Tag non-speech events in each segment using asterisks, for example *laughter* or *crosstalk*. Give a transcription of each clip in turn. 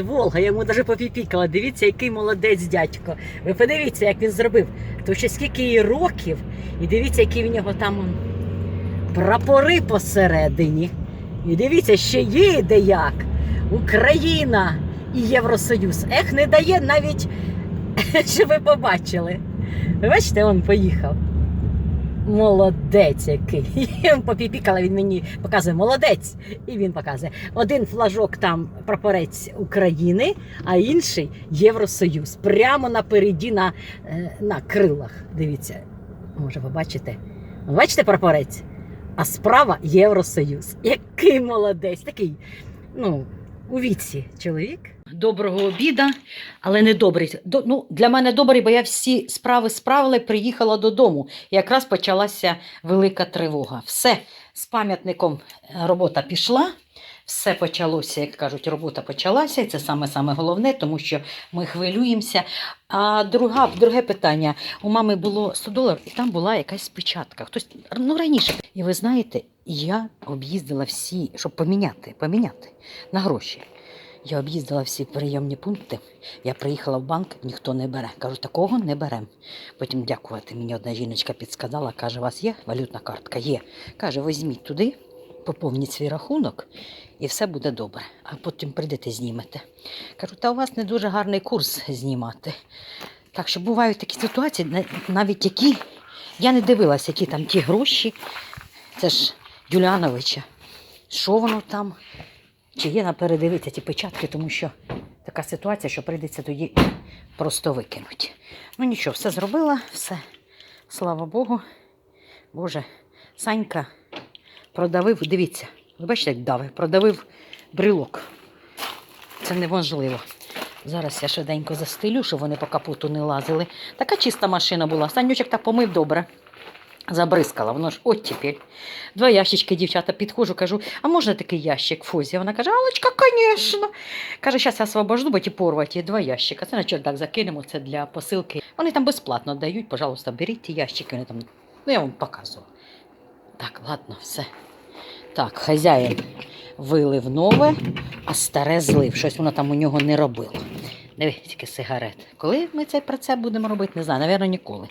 Волга, я йому навіть попіпікала. Дивіться, який молодець дядько. Ви подивіться, як він зробив. То ще скільки їй років, і дивіться, які в нього там прапори посередині. І дивіться, ще їде як. Україна і Євросоюз. Ех, не дає навіть, *laughs* щоб ви побачили. Ви бачите, он поїхав. Молодець який. *laughs* Попіпікала, він мені показує молодець. І він показує. Один флажок там прапорець України, а інший Євросоюз. Прямо напереді на, е, на крилах. Дивіться, може, ви бачите? Ви Бачите прапорець? А справа Євросоюз. Який молодець, такий, ну, у віці чоловік. Доброго обіда, але не добрий. До, ну, для мене добрий, бо я всі справи справила приїхала додому. Якраз почалася велика тривога. Все, з пам'ятником е, робота пішла. Все почалося, як кажуть, робота почалася, і це саме саме головне, тому що ми хвилюємося. А друга, друге питання: у мами було 100 доларів, і там була якась печатка. Хтось ну раніше. І ви знаєте, я об'їздила всі, щоб поміняти, поміняти на гроші. Я об'їздила всі прийомні пункти. Я приїхала в банк, ніхто не бере. Кажу, такого не беремо. Потім дякувати. Мені одна жіночка підсказала, каже, у вас є валютна картка? Є. Каже, візьміть туди, поповніть свій рахунок, і все буде добре. А потім прийдете, знімете. Кажу, та у вас не дуже гарний курс знімати. Так що бувають такі ситуації, навіть які я не дивилася, які там ті гроші. Це ж Юліановича. Що воно там? Чи є на передивитися ті печатки, тому що така ситуація, що прийдеться тоді просто викинути. Ну нічого, все зробила, все. Слава Богу. Боже, Санька продавив, дивіться, ви бачите, як давив, продавив брелок. Це неможливо. Зараз я швиденько застелю, щоб вони по капоту не лазили. Така чиста машина була. Санючок так помив добре. Забризкала, воно ж оттепель. Два ящички, дівчата, підходжу, кажу, а можна такий ящик Фозі? Вона каже, Алочка, звісно. Каже, зараз я освобожду, бо ті порваті два ящика. Це на чердак закинемо, це для посилки. Вони там безплатно дають, пожалуйста, беріть ті ящики. Вони там, ну я вам показувала. Так, ладно, все. Так, хазяїн вилив нове, а старе злив. Щось воно там у нього не робило. Диви, тільки сигарет. Коли ми це про це будемо робити, не знаю, напевно, ніколи.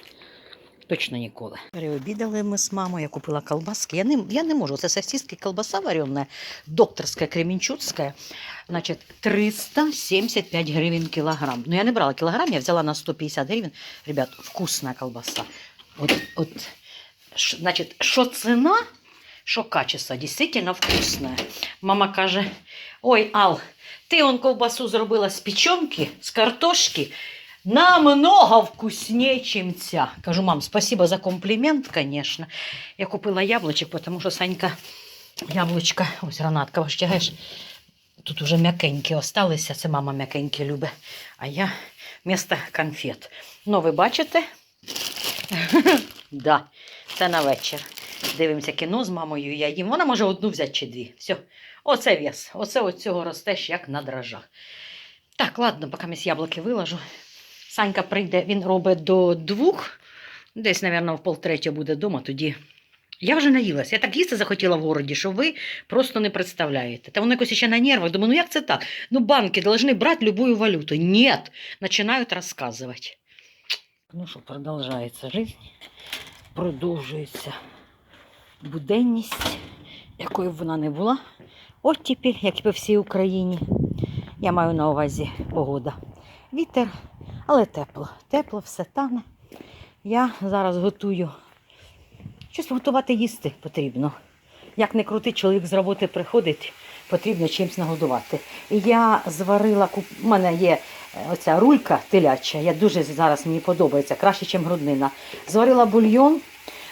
Точно ніколи. Переобідали ми з мамою, я купила колбаски. Я не, я не можу. Це сосиски, колбаса варена, докторська, кремінчуцька. Значить, 375 гривень кілограм. Ну, я не брала кілограм, я взяла на 150 гривень. Ребят, вкусна колбаса. От, от, ш- значить, що ціна, що качество, дійсно вкусне. Мама каже: ой, Ал, ти он ковбасу зробила з печенки, з картошки. Намного вкуснее, чем ця. Кажу, мам, спасибо за комплімент, конечно. Я купила яблучок, тому що Санька яблучка, ось гранатка, ось тягаєш. Тут уже м'якенькі осталися, це мама м'якенькі любить, а я вместо конфет. Ну, ви бачите? *laughs* да, це на вечір. Дивимося кіно з мамою, я їм. Вона може одну взяти чи дві. Все, оце вес. Оце от цього ростеш, як на дрожжах. Так, ладно, поки з яблуки виложу. Санька прийде, він робить до двох, десь, мабуть, в полтретього буде вдома, тоді. Я вже наїлася. Я так їсти захотіла в городі, що ви просто не представляєте. Та воно якось ще на нервах. Думаю, ну як це так? Ну банки повинні брати любую валюту. Ні, починають розказувати. Ну що, продовжується життя, продовжується буденність, якою б вона не була. От тепер, як і по всій Україні. Я маю на увазі погода. Вітер, але тепло. Тепло, все тане. Я зараз готую. Щось готувати їсти потрібно. Як не крути, чоловік з роботи приходить, потрібно чимось нагодувати. І я зварила, у мене є е, оця рулька теляча, я дуже зараз мені подобається, краще, ніж груднина. Зварила бульйон,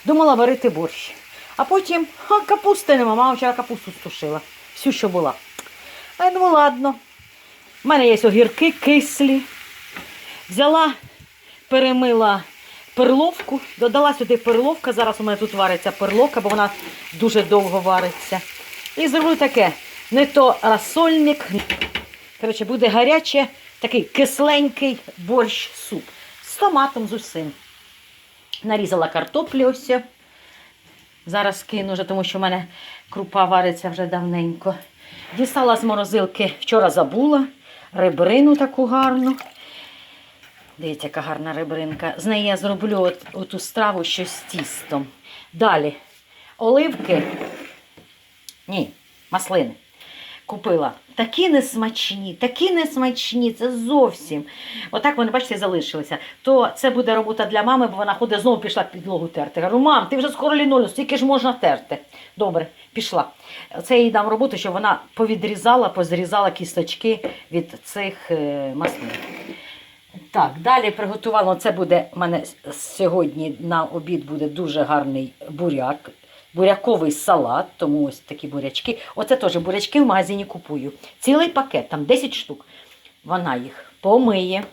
думала варити борщ. А потім ха, капусти нема, мама вчора капусту стушила. Всю, що була. А думаю, ладно. У мене є огірки кислі. Взяла, перемила перловку, додала сюди перловка. Зараз у мене тут вариться перловка, бо вона дуже довго вариться. І зроблю таке: не то розсольник. Коротше, буде гаряче, такий кисленький борщ суп з томатом з усім. Нарізала картоплі ось. Зараз кину вже, тому що в мене крупа вариться вже давненько. Дістала з морозилки, вчора забула, ребрину таку гарну. Дивіться, яка гарна ребринка. З неї я зроблю от, оту страву щось з тістом. Далі оливки. Ні, маслини. Купила. Такі несмачні, такі несмачні, це зовсім. Отак вони, бачите, залишилися. То це буде робота для мами, бо вона ходить знову пішла підлогу терти. Кажу, мам, ти вже скоро лінолеум, скільки ж можна терти? Добре, пішла. Це я їй дам роботу, щоб вона повідрізала, позрізала кісточки від цих е, маслин. Так, далі приготувала. Це буде в мене сьогодні на обід буде дуже гарний буряк. Буряковий салат, тому ось такі бурячки. Оце теж бурячки в магазині купую. Цілий пакет, там 10 штук. Вона їх помиє,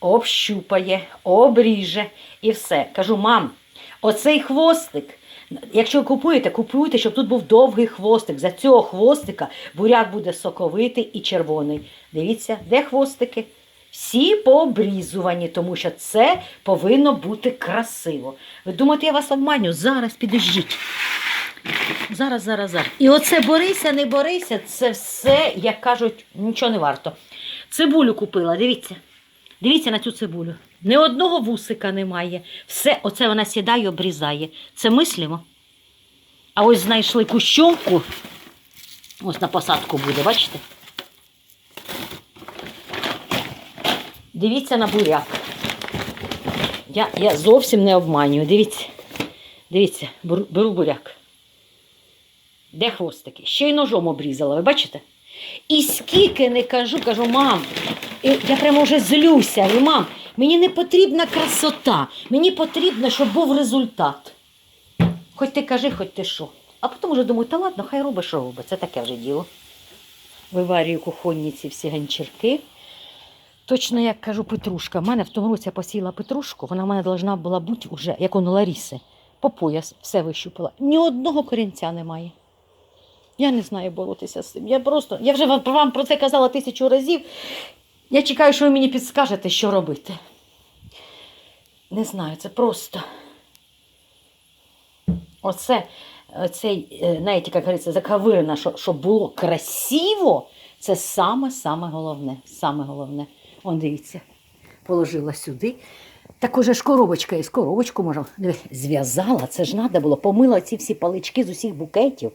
общупає, обріже і все. Кажу, мам, оцей хвостик. Якщо купуєте, купуйте, щоб тут був довгий хвостик. За цього хвостика буряк буде соковитий і червоний. Дивіться, де хвостики? Всі пообрізувані, тому що це повинно бути красиво. Ви думаєте, я вас обманю? Зараз підождіть. Зараз, зараз, зараз. І оце борися, не борися, це все, як кажуть, нічого не варто. Цибулю купила, дивіться. Дивіться на цю цибулю. Ні одного вусика немає. Все, оце вона сідає і обрізає. Це мислимо. А ось знайшли кущовку. Ось на посадку буде, бачите? Дивіться на буряк. Я, я зовсім не обманюю. Дивіться. Дивіться, беру, буряк. Де хвостики? Ще й ножом обрізала, ви бачите? І скільки не кажу, кажу, мам, я прямо вже злюся. Говорю, мам, мені не потрібна красота, мені потрібно, щоб був результат. Хоч ти кажи, хоч ти що. А потім вже думаю, та ладно, хай робить, що робить. Це таке вже діло. Виварюю кухонні ці всі ганчірки. Точно, як кажу, петрушка. У мене в тому році я посіяла петрушку, вона в мене повинна була бути вже, як у Ларіси, по пояс все вищупила. Ні одного корінця немає. Я не знаю боротися з цим. Я просто, я вже вам, про це казала тисячу разів. Я чекаю, що ви мені підскажете, що робити. Не знаю, це просто. Оце, цей, е, знаєте, як говориться, заковирена, що, щоб було красиво, це саме-саме головне. Саме головне. Он дивіться, положила сюди. Так уже ж коробочка є, коробочку можна. Зв'язала, це ж треба було. Помила ці всі палички з усіх букетів.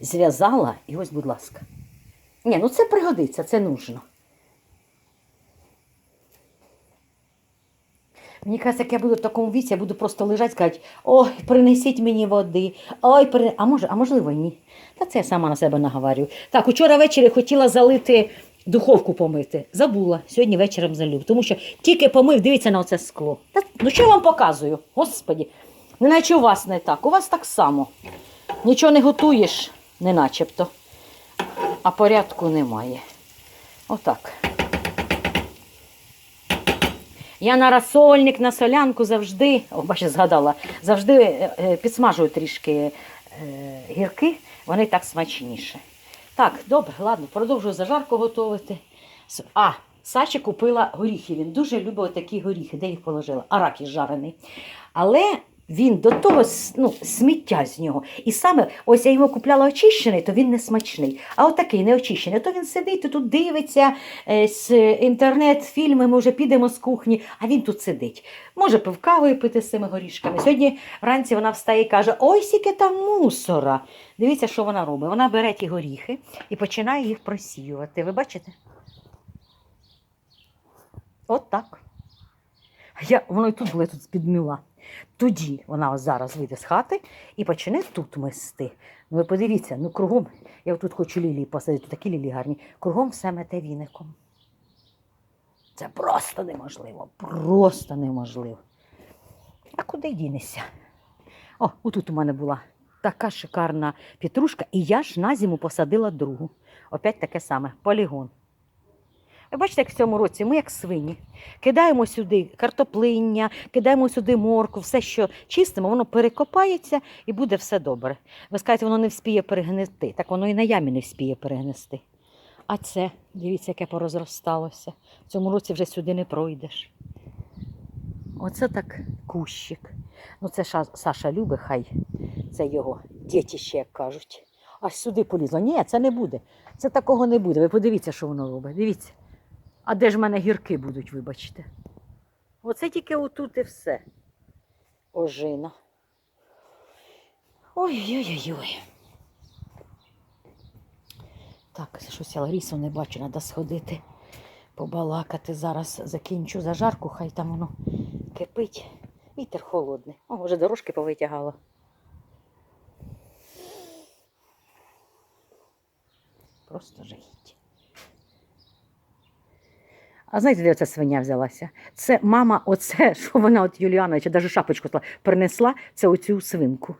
Зв'язала і ось, будь ласка. Ні, ну це пригодиться, це нужно. Мені кажеться, як я буду в такому віці, я буду просто лежати і сказати, ой, принесіть мені води, ой, при... а, може, а можливо, ні. Та це я сама на себе наговорюю. Так, учора ввечері хотіла залити духовку помити. Забула, сьогодні вечором залю. Тому що тільки помив, дивіться на оце скло. Та, ну що я вам показую? Господі, не наче у вас не так, у вас так само. Нічого не готуєш, не начебто, а порядку немає. Отак. Я на розсольник, на солянку завжди, о, бачите, згадала, завжди е, е, підсмажую трішки е, гірки, вони так смачніше. Так, добре, ладно, продовжую зажарку готувати. А, Сачі купила горіхи. Він дуже любив такі горіхи, де їх положила, аракіс жарений. Але він до того ну, сміття з нього. І саме ось я йому купляла очищений, то він не смачний. А от такий неочищений, то він сидить і тут дивиться е, з інтернет, фільми, ми вже підемо з кухні, а він тут сидить. Може пивка випити з цими горішками. Сьогодні вранці вона встає і каже: Ой, скільки там мусора. Дивіться, що вона робить. Вона бере ті горіхи і починає їх просіювати. Ви бачите? От так. Я, воно і тут було, я тут підміла. Тоді вона зараз вийде з хати і почне тут мести. Ну ви подивіться, ну кругом, я тут хочу лілії посадити, такі лілії гарні, кругом все мете віником. Це просто неможливо, просто неможливо. А куди дінешся? О, отут у мене була така шикарна петрушка, і я ж на зиму посадила другу. Опять таке саме полігон. Бачите, як в цьому році ми як свині. Кидаємо сюди картоплиння, кидаємо сюди морку, все, що чистимо, воно перекопається і буде все добре. Ви скажете, воно не вспіє перегнити. Так воно і на ямі не вспіє перегнести. А це, дивіться, яке порозросталося. В цьому році вже сюди не пройдеш. Оце так кущик. Ну, це Ша- Саша любить, хай це його дітище, як кажуть. Аж сюди полізло. Ні, це не буде. Це такого не буде. Ви подивіться, що воно робить. Дивіться. А де ж в мене гірки будуть, вибачте? Оце тільки отут і все. Ожина. Ой-ой-ой-ой. Так, щось я Ларісу не бачу, треба сходити, побалакати. Зараз закінчу зажарку, хай там воно кипить. Вітер холодний. О, вже дорожки повитягало. Просто жахіть. А знаєте, де ця свиня взялася? Це мама, оце, *laughs* що вона от Юліановича, навіть шапочку принесла, це оцю свинку.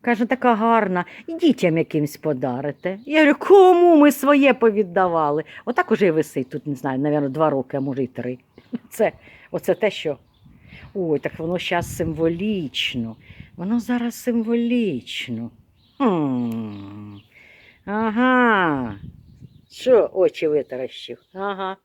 Каже, така гарна, і дітям якимсь подарите. Я говорю, кому ми своє повіддавали? Отак уже і висить тут, не знаю, навіть два роки, а може й три. *laughs* Це, оце те, що. Ой, так воно зараз символічно. Воно зараз символічно. М. Ага. Що очі витаращив? Ага.